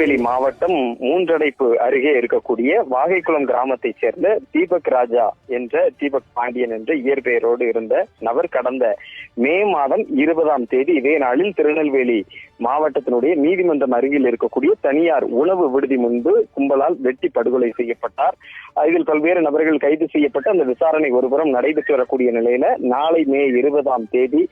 திருநெல்வேலி மாவட்டம் மூன்றடைப்பு அருகே இருக்கக்கூடிய வாகைக்குளம் கிராமத்தைச் சேர்ந்த தீபக் ராஜா என்ற தீபக் பாண்டியன் என்ற இயற்பெயரோடு இருந்த நபர் கடந்த மே மாதம் இருபதாம் தேதி இதே நாளில் திருநெல்வேலி மாவட்டத்தினுடைய நீதிமன்றம் அருகில் இருக்கக்கூடிய தனியார் உணவு விடுதி முன்பு கும்பலால் வெட்டி படுகொலை செய்யப்பட்டார். இதில் பல்வேறு நபர்கள் கைது செய்யப்பட்டு அந்த விசாரணை ஒருபுறம் நடைபெற்று வரக்கூடிய நிலையில நாளை மே இருபதாம் தேதி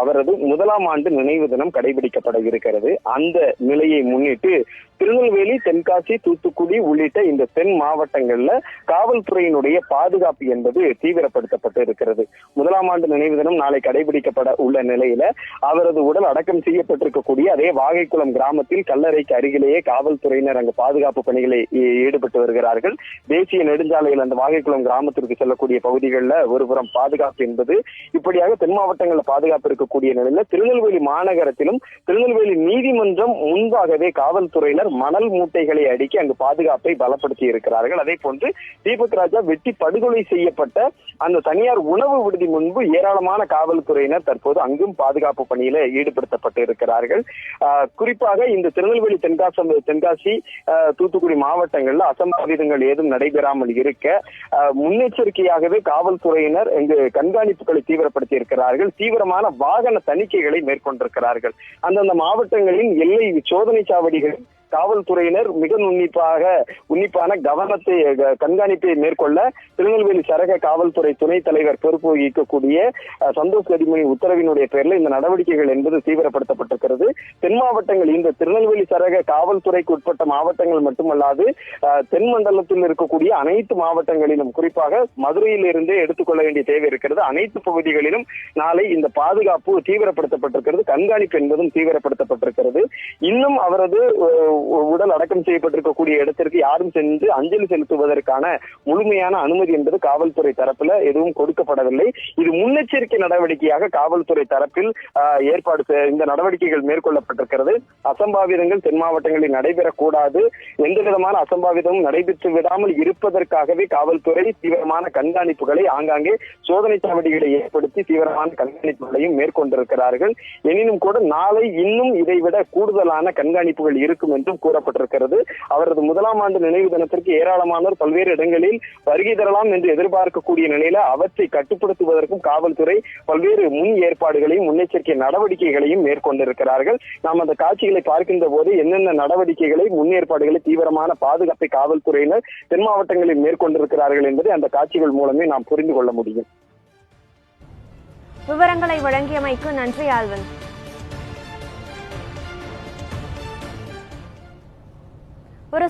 அவரது முதலாம் ஆண்டு நினைவு தினம் கடைபிடிக்கப்பட இருக்கிறது. அந்த நிலையை முன்னிட்டு திருநெல்வேலி தென்காசி தூத்துக்குடி உள்ளிட்ட இந்த தென் மாவட்டங்கள்ல காவல்துறையினுடைய பாதுகாப்பு என்பது தீவிரப்படுத்தப்பட்டு இருக்கிறது. முதலாம் ஆண்டு நினைவு தினம் நாளை கடைபிடிக்கப்பட உள்ள நிலையில அவரது உடல் அடக்கம் செய்யப்பட்டிருக்கக்கூடிய அதே வாகைக்குளம் கிராமத்தில் கல்லறைக்கு அருகிலேயே காவல்துறையினர் அங்கு பாதுகாப்பு பணிகளை ஈடுபட்டு வருகிறார்கள். தேசிய நெடுஞ்சாலையில் அந்த வாகைக்குளம் கிராமத்திற்கு செல்லக்கூடிய பகுதிகளில் ஒருபுறம் பாதுகாப்பு என்பது இப்படியாக தென் மாவட்டங்களில் பாதுகாப்பு இருக்கக்கூடிய நிலையில திருநெல்வேலி மாநகரத்திலும் திருநெல்வேலி நீதிமன்றம் முன்பாகவே காவல்துறையினர் மணல் மூட்டைகளை அடுக்கி அங்கு பாதுகாப்பை பலப்படுத்தி இருக்கிறார்கள். அதே போன்று தீபக் ராஜா வெட்டி படுகொலை செய்யப்பட்ட அந்த தனியார் உணவு விடுதி முன்பு ஏராளமான காவல்துறையினர் தற்போது அங்கும் பாதுகாப்பு பணியில ஈடுபடுத்தப்பட்டு இருக்கிறார்கள். குறிப்பாக இந்த திருநெல்வேலி தென்காசி தென்காசி தூத்துக்குடி மாவட்டங்கள்ல அசம்பாவிதங்கள் ஏதும் நடைபெறாமல் இருக்க முன்னெச்சரிக்கையாகவே காவல்துறையினர் இங்கு கண்காணிப்புகளை தீவிரப்படுத்தி இருக்கிறார்கள். தீவிரமான வாகன தணிக்கைகளை மேற்கொண்டிருக்கிறார்கள். அந்தந்த மாவட்டங்களின் எல்லை சோதனை சாவடிகள் காவல்துறையினர் மிக நுண்ணிப்பாக உன்னிப்பான கவனத்தை கண்காணிப்பை மேற்கொள்ள திருநெல்வேலி சரக காவல்துறை துணைத் தலைவர் பொறுப்பு வகிக்கக்கூடிய சந்தோஷ் கதிமணி உத்தரவினுடைய பேரில் இந்த நடவடிக்கைகள் என்பது தீவிரப்படுத்தப்பட்டிருக்கிறது. தென் மாவட்டங்கள் இந்த திருநெல்வேலி சரக காவல்துறைக்கு உட்பட்ட மாவட்டங்கள் மட்டுமல்லாது தென் மண்டலத்தில் இருக்கக்கூடிய அனைத்து மாவட்டங்களிலும் குறிப்பாக மதுரையிலிருந்தே எடுத்துக்கொள்ள வேண்டிய தேவை இருக்கிறது. அனைத்து பகுதிகளிலும் நாளை இந்த பாதுகாப்பு தீவிரப்படுத்தப்பட்டிருக்கிறது. கண்காணிப்பு என்பதும் தீவிரப்படுத்தப்பட்டிருக்கிறது. இன்னும் அவரது உடல் அடக்கம் செய்யப்பட்டிருக்கக்கூடிய இடத்திற்கு யாரும் சென்று அஞ்சலி செலுத்துவதற்கான முழுமையான அனுமதி என்பது காவல்துறை தரப்புல எதுவும் கொடுக்கப்படவில்லை. இது முன்னெச்சரிக்கை நடவடிக்கையாக காவல்துறை தரப்பில் ஏற்பாடு இந்த நடவடிக்கைகள் மேற்கொள்ளப்பட்டிருக்கிறது. அசம்பாவிதங்கள் தென் மாவட்டங்களில் நடைபெறக்கூடாது. எந்த விதமான அசம்பாவிதமும் நடைபெற்று விடாமல் இருப்பதற்காகவே காவல்துறை தீவிரமான கண்காணிப்புகளை ஆங்காங்கே சோதனை சாவடிகளை ஏற்படுத்தி தீவிரமான கண்காணிப்புகளையும் மேற்கொண்டிருக்கிறார்கள். எனினும் கூட நாளை இன்னும் இதைவிட கூடுதலான கண்காணிப்புகள் இருக்கும் என்று என்றும் கூறப்பட்டிருக்கிறது. அவரது முதலாம் ஆண்டு நினைவு தினத்திற்கு ஏராளமானோர் பல்வேறு இடங்களில் வருகை தரலாம் என்று எதிர்பார்க்கக்கூடிய நிலையில அவற்றை கட்டுப்படுத்துவதற்கும் காவல்துறை பல்வேறு முன் ஏற்பாடுகளையும் முன்னெச்சரிக்கை நடவடிக்கைகளையும் மேற்கொண்டிருக்கிறார்கள். நாம் அந்த காட்சிகளை பார்க்கின்ற போது என்னென்ன நடவடிக்கைகளை முன்னேற்பாடுகளை தீவிரமான பாதுகாப்பை காவல்துறையினர் தென் மாவட்டங்களில் மேற்கொண்டிருக்கிறார்கள் என்பதை அந்த காட்சிகள் மூலமே நாம் புரிந்து கொள்ள முடியும். விவரங்களை வழங்கியமைக்கு நன்றி ஆல்வன்.